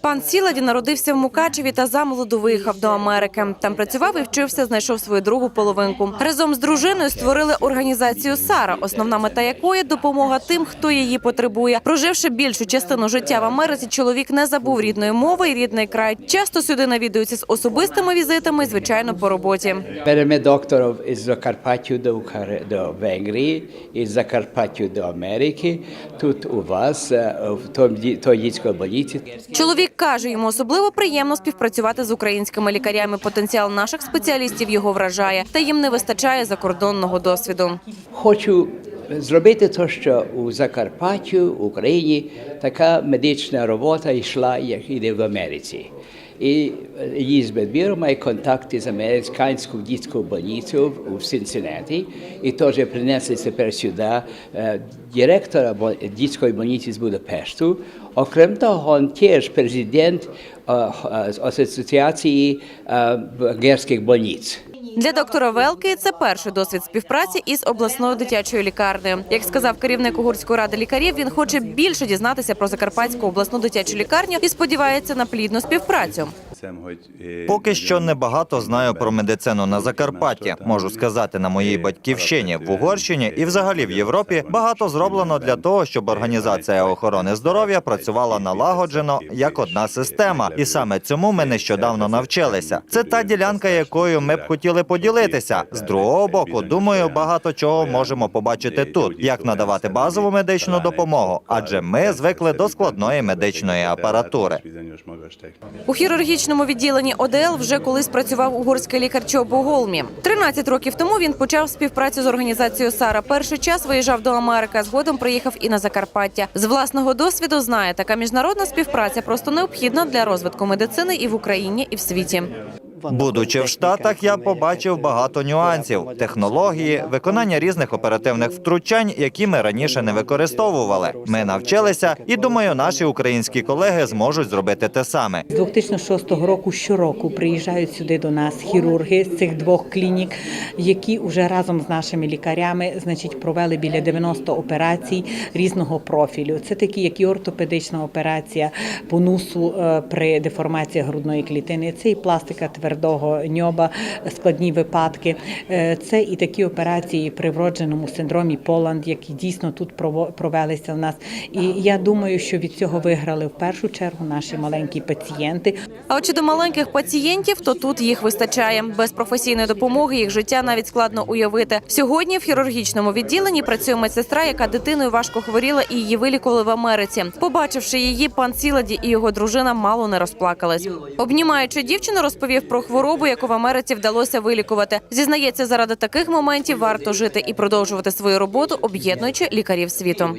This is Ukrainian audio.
Пан Сіладі народився в Мукачеві та замолоду виїхав до Америки. Там працював і вчився, знайшов свою другу половинку. Разом з дружиною створили організацію Сара, основна мета якої допомога тим, хто її потребує. Проживши більшу частину життя в Америці, чоловік не забув рідної мови і рідний край. Часто сюди навідується з особистими візитами, звичайно, по роботі. Береме докторів із Закарпаття до, до Венгрії, із Закарпаття до Америки. Тут у вас, е, в том ді- той дітській больниці. Чоловік каже, йому особливо приємно співпрацювати з українськими лікарями. Потенціал наших спеціалістів його вражає, та їм не вистачає закордонного досвіду. Хочу зробити те, що у Закарпаттю, в Україні така медична робота йшла, як іде в Америці. І е, її збір має контакти з американською дитячою больницею в- в Сінциннаті. І теж принесли тепер сюда директора бо- больницы з Будапешту. Окрім того, він теж президент е, Для доктора Велки це перший досвід співпраці із обласною дитячою лікарнею. Як сказав керівник Угорської ради лікарів, він хоче більше дізнатися про Закарпатську обласну дитячу лікарню і сподівається на плідну співпрацю. Поки що небагато знаю про медицину на Закарпатті. Можу сказати, на моїй батьківщині в Угорщині і взагалі в Європі багато зроблено для того, щоб організація охорони здоров'я працювала налагоджено як одна система. І саме цьому ми нещодавно навчилися. Це та ділянка, якою ми б хотіли поділитися. З другого боку, думаю, багато чого можемо побачити тут, як надавати базову медичну допомогу, адже ми звикли до складної медичної апаратури. У хірургічному відділенні ОДЛ вже колись працював угорський лікар Чобо Голмі. 13 років тому він почав співпрацю з організацією Сара. Перший час виїжджав до Америки, згодом приїхав і на Закарпаття. З власного досвіду знає, така міжнародна співпраця просто необхідна для розвитку медицини і в Україні, і в світі. Будучи в Штатах, я побачив багато нюансів: технології, виконання різних оперативних втручань, які ми раніше не використовували. Ми навчилися, і думаю, наші українські колеги зможуть зробити те саме. З 2006 року щороку приїжджають сюди до нас хірурги з цих двох клінік, які вже разом з нашими лікарями значить, провели біля 90 операцій різного профілю. Це такі, як і ортопедична операція по носу е, при деформації грудної клітини, це і пластика твердого ньоба, складні випадки. Е, Це і такі операції при вродженому синдромі Поланд, які дійсно тут провелися в нас. І я думаю, що від цього виграли в першу чергу наші маленькі пацієнти. А от щодо маленьких пацієнтів, то тут їх вистачає. Без професійної допомоги їх життя навіть складно уявити. Сьогодні в хірургічному відділенні працює медсестра, яка дитиною важко хворіла і її вилікували в Америці. Побачивши її, пан Сіладі і його дружина мало не розплакались. Обнімаючи дівчину, розповів про хворобу, яку в Америці вдалося вилікувати. Зізнається, заради таких моментів варто жити і продовжувати свою роботу, об'єднуючи лікарів світу.